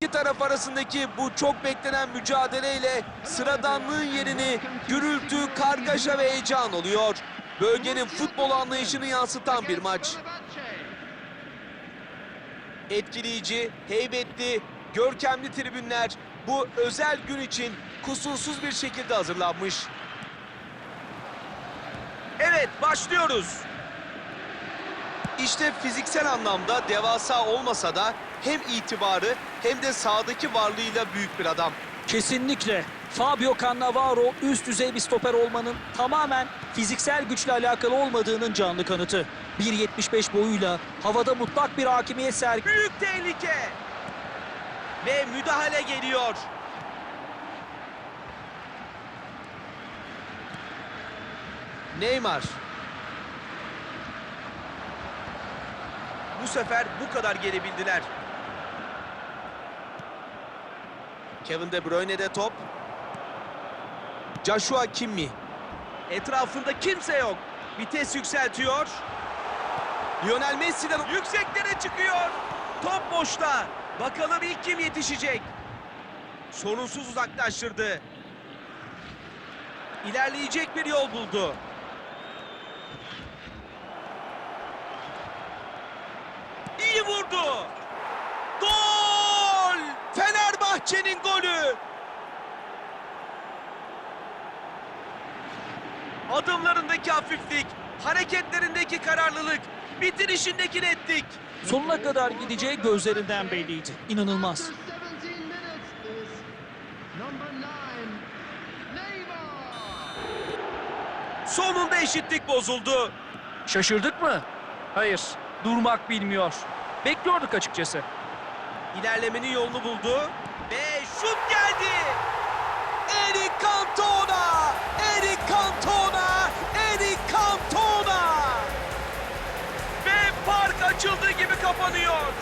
İki taraf arasındaki bu çok beklenen mücadeleyle sıradanlığın yerini gürültü, kargaşa ve heyecan oluyor. Bölgenin futbol anlayışını yansıtan bir maç. Etkileyici, heybetli, görkemli tribünler bu özel gün için kusursuz bir şekilde hazırlanmış. Evet, başlıyoruz. İşte fiziksel anlamda devasa olmasa da hem itibarı hem de sahadaki varlığıyla büyük bir adam. Kesinlikle. Fabio Cannavaro üst düzey bir stoper olmanın tamamen fiziksel güçle alakalı olmadığının canlı kanıtı. 1.75 boyuyla havada mutlak bir hakimiyet sergi. Büyük tehlike. Ve müdahale geliyor. Neymar. Bu sefer bu kadar gelebildiler. Kevin De Bruyne'de top. Joshua Kimmi. Etrafında kimse yok. Vites yükseltiyor. Lionel Messi'den yükseklere çıkıyor. Top boşta. Bakalım ilk kim yetişecek. Sorunsuz uzaklaştırdı. İlerleyecek bir yol buldu. İyi vurdu. Adımlarındaki hafiflik, hareketlerindeki kararlılık, bitirişindeki netlik. Sonuna kadar gideceği gözlerinden belliydi. İnanılmaz. After 17 minutes is number 9, Neymar. Sonunda eşitlik bozuldu. Şaşırdık mı? Hayır. Durmak bilmiyor. Bekliyorduk açıkçası. İlerlemenin yolunu buldu ve şut geldi. Eric Cantona! Gibi kapanıyor.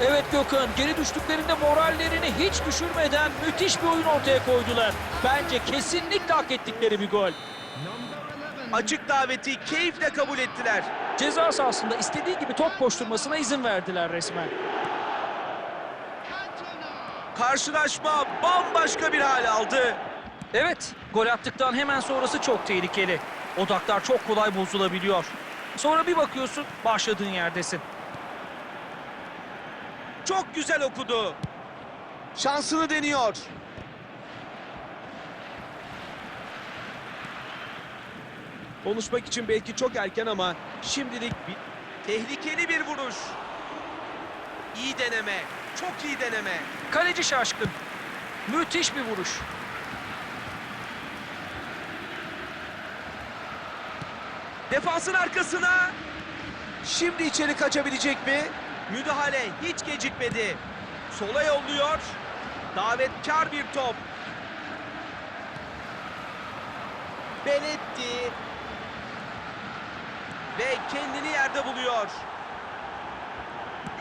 Evet Gökhan, geri düştüklerinde morallerini hiç düşürmeden müthiş bir oyun ortaya koydular. Bence kesinlikle hak ettikleri bir gol. Number 11, Açık daveti keyifle kabul ettiler. Ceza sahasında istediği gibi top koşturmasına izin verdiler resmen. Karşılaşma bambaşka bir hal aldı. Evet, gol attıktan hemen sonrası çok tehlikeli. Odaklar çok kolay bozulabiliyor. Sonra bir bakıyorsun, başladığın yerdesin. Çok güzel okudu. Şansını deniyor. Konuşmak için belki çok erken ama şimdilik bir tehlikeli bir vuruş. İyi deneme. Çok iyi deneme. Kaleci şaşkın. Müthiş bir vuruş. Defansın arkasına. Şimdi içeri kaçabilecek mi? Müdahale hiç gecikmedi. Sola yolluyor. Davetkar bir top. Beletti. Ve kendini yerde buluyor.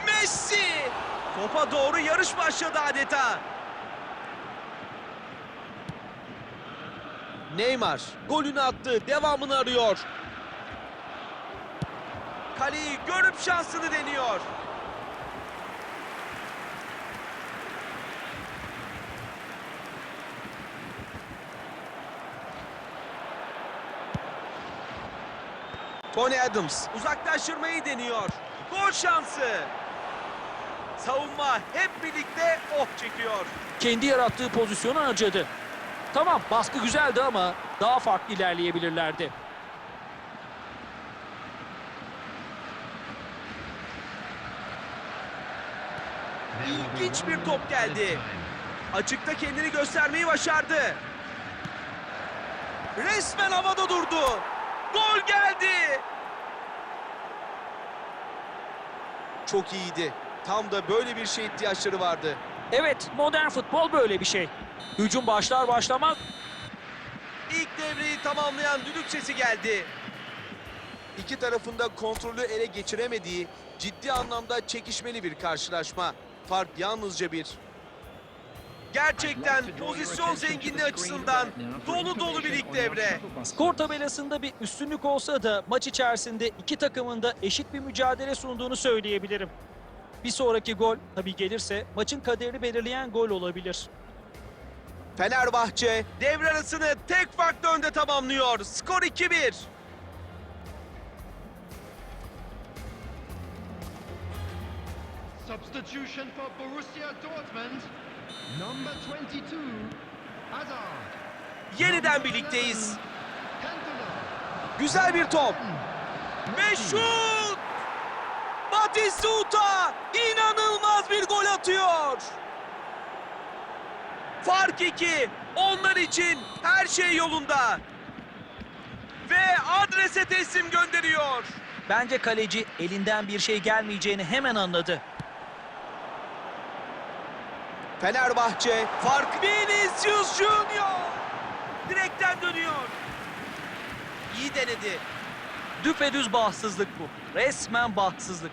Messi! Topa doğru yarış başladı adeta. Neymar golünü attı. Devamını arıyor. Kaleyi görüp şansını deniyor. Tony Adams uzaklaştırmayı deniyor. Gol şansı. Savunma hep birlikte oh çekiyor. Kendi yarattığı pozisyonu harcadı. Tamam baskı güzeldi ama daha farklı ilerleyebilirlerdi. İlginç bir top geldi. Açıkta kendini göstermeyi başardı. Resmen havada durdu. Gol geldi. Çok iyiydi. Tam da böyle bir şey ihtiyaçları vardı. Evet modern futbol böyle bir şey. Hücum başlar başlamaz İlk devreyi tamamlayan düdük sesi geldi. İki tarafında kontrolü ele geçiremediği ciddi anlamda çekişmeli bir karşılaşma. Fark yalnızca bir. Gerçekten pozisyon zenginliği açısından dolu dolu bir ilk devre. Skor tabelasında bir üstünlük olsa da maç içerisinde iki takımın da eşit bir mücadele sunduğunu söyleyebilirim. Bir sonraki gol tabii gelirse maçın kaderini belirleyen gol olabilir. Fenerbahçe devre arasını tek farklı önde tamamlıyor. Skor 2-1. Substitution for Borussia Dortmund. Number 22, Hazard. Yeniden birlikteyiz. Güzel bir top. Ve şut! Batistuta inanılmaz bir gol atıyor. Fark 2. Onlar için her şey yolunda. Ve adrese teslim gönderiyor. Bence kaleci elinden bir şey gelmeyeceğini hemen anladı. Fenerbahçe fark Vinicius Junior. Direkten dönüyor. İyi denedi. Düpedüz bahtsızlık bu. Resmen bahtsızlık.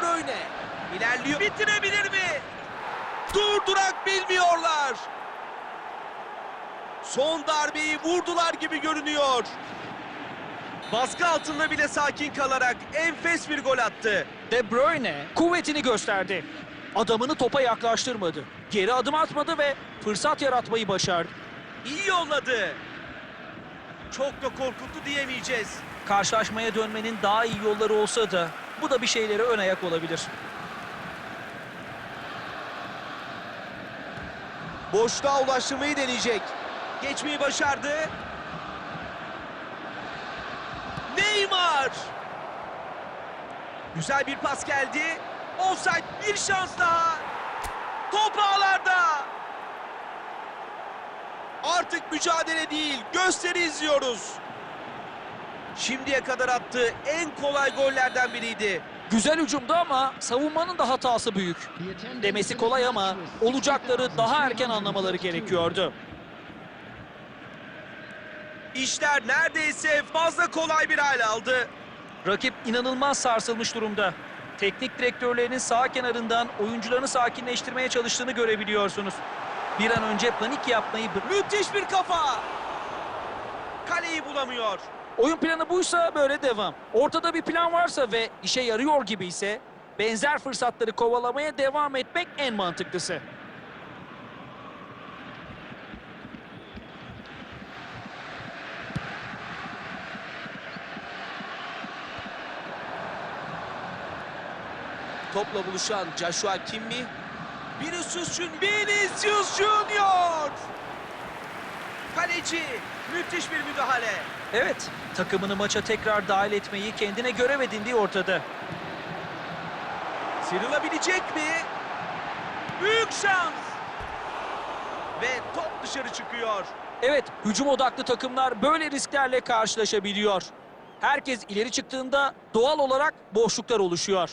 Bruyne ilerliyor. Bitirebilir mi? Durdurak bilmiyorlar. Son darbeyi vurdular gibi görünüyor. Baskı altında bile sakin kalarak enfes bir gol attı. De Bruyne kuvvetini gösterdi. Adamını topa yaklaştırmadı. Geri adım atmadı ve fırsat yaratmayı başardı. İyi yolladı. Çok da korkuttu diyemeyeceğiz. Karşılaşmaya dönmenin daha iyi yolları olsa da bu da bir şeylere ön ayak olabilir. Boşluğa ulaştırmayı deneyecek. Geçmeyi başardı. Neymar. Güzel bir pas geldi. Offside bir şans daha. Top ağlarda. Artık mücadele değil, gösteri izliyoruz. Şimdiye kadar attığı en kolay gollerden biriydi. Güzel hücumdu ama savunmanın da hatası büyük. Demesi kolay ama olacakları daha erken anlamaları 60,242. gerekiyordu. İşler neredeyse fazla kolay bir hale aldı. Rakip inanılmaz sarsılmış durumda. Teknik direktörlerinin sağ kenarından oyuncularını sakinleştirmeye çalıştığını görebiliyorsunuz. Bir an önce panik yapmayı. Müthiş bir kafa. Kaleyi bulamıyor. Oyun planı buysa böyle devam. Ortada bir plan varsa ve işe yarıyor gibi ise benzer fırsatları kovalamaya devam etmek en mantıklısı. Topla buluşan Joshua Kimmi. Vinicius Junior. Vinicius Junior. Kaleci. Müthiş bir müdahale. Evet, takımını maça tekrar dahil etmeyi kendine görev edindiği ortada. Sıyrılabilecek mi? Büyük şans. Ve top dışarı çıkıyor. Evet, hücum odaklı takımlar böyle risklerle karşılaşabiliyor. Herkes ileri çıktığında doğal olarak boşluklar oluşuyor.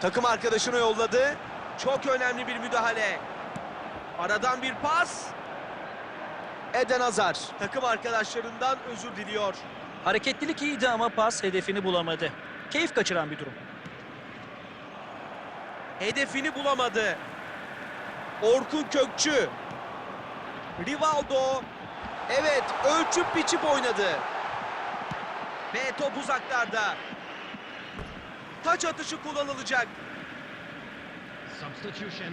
Takım arkadaşını yolladı. Çok önemli bir müdahale. Aradan bir pas. Eden Hazar takım arkadaşlarından özür diliyor. Hareketlilik iyiydi ama pas hedefini bulamadı. Keyif kaçıran bir durum. Hedefini bulamadı. Orkun Kökçü. Rivaldo. Evet ölçüp biçip oynadı. Ve top uzaklarda. Taç atışı kullanılacak. Substitution.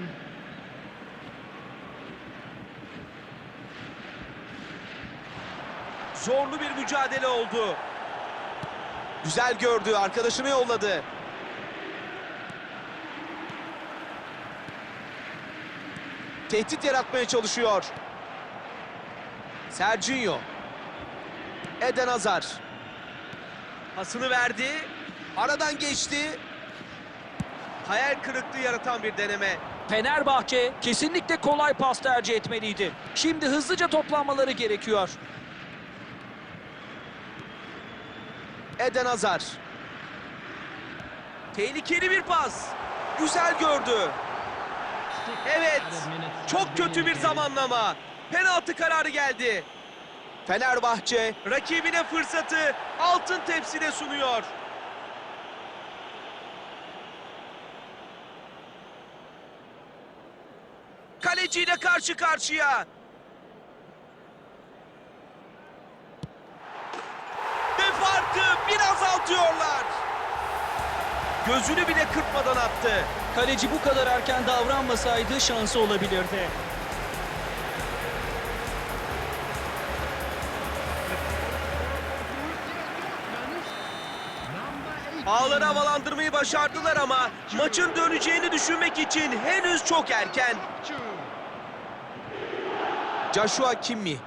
Zorlu bir mücadele oldu. Güzel gördü, arkadaşını yolladı. Tehdit yaratmaya çalışıyor. Serginho. Eden Hazar. Pasını verdi. Aradan geçti. Hayal kırıklığı yaratan bir deneme. Fenerbahçe kesinlikle kolay pas tercih etmeliydi. Şimdi hızlıca toplanmaları gerekiyor. Eden Hazar. Tehlikeli bir pas. güzel gördü. Evet, çok kötü bir zamanlama. Penaltı kararı geldi. Fenerbahçe rakibine fırsatı altın tepside sunuyor. Kaleciyle karşı karşıya. Ve farkı bir azaltıyorlar. Gözünü bile kırpmadan attı. Kaleci bu kadar erken davranmasaydı şansı olabilirdi. Ağları havalandırmayı başardılar ama maçın döneceğini düşünmek için henüz çok erken. Joshua Kimmi,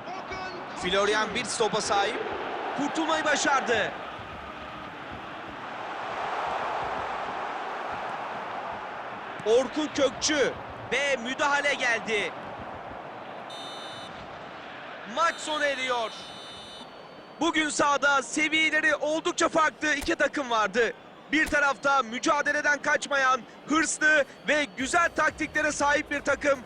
Florian bir topa sahip. Kurtulmayı başardı. Orkun Kökçü ve müdahale geldi. Maç sona eriyor. Bugün sahada seviyeleri oldukça farklı iki takım vardı. Bir tarafta mücadeleden kaçmayan, hırslı ve güzel taktiklere sahip bir takım.